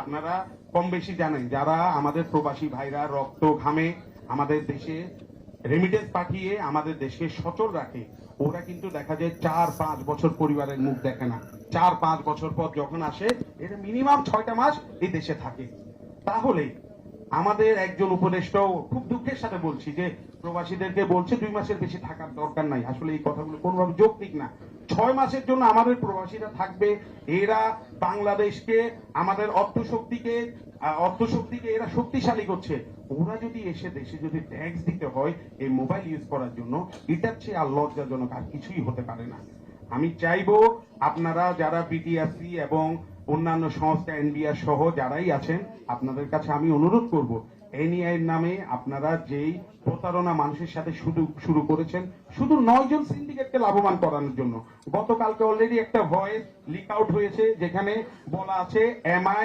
আপনারা কম বেশি জানেন, যারা আমাদের প্রবাসী ভাইরা রক্ত ঘামে আমাদের দেশে রেমিটেন্স পাঠিয়ে আমাদের দেশকে সচল রাখে, ওরা কিন্তু দেখা যায় চার পাঁচ বছর পরিবারের মুখ দেখে না। চার পাঁচ বছর পর যখন আসে এটা মিনিমাম ছয়টা মাস এই দেশে থাকে। তাহলে আমাদের একজন উপদেষ্টাও খুব দুঃখের সাথে বলছি যে, প্রবাসীদেরকে বলছে দুই মাসের বেশি থাকার দরকার নাই। আসলে এই কথাগুলো কোনোভাবে যৌক্তিক না। ছয় মাসের জন্য আমাদের প্রবাসীরা থাকবে। এরা বাংলাদেশকে, আমাদের অর্থশক্তিকে অর্থশক্তিকে এরা শক্তিশালী করছে। ওরা যদি এসে দেশে যদি ট্যাক্স দিতে হয়, এই মোবাইল ইউজ করার জন্য, এটার চেয়ে আর লজ্জাজনক আর কিছুই হতে পারে না। আমি চাইব আপনারা যারা বিটিআরসি এবং অন্যান্য সংস্থা এনবিআর সহ যারাই আছেন, আপনাদের কাছে আমি অনুরোধ করব এনইআই এর নামে আপনারা যেই প্রতারণা মানুষের সাথে শুরু শুরু করেছেন, শুধু নয় জন সিন্ডিকেটকে লাভবান করানোর জন্য। গতকালকে অলরেডি একটা ভয়েস লিক আউট হয়েছে, যেখানে বলা আছে এমআই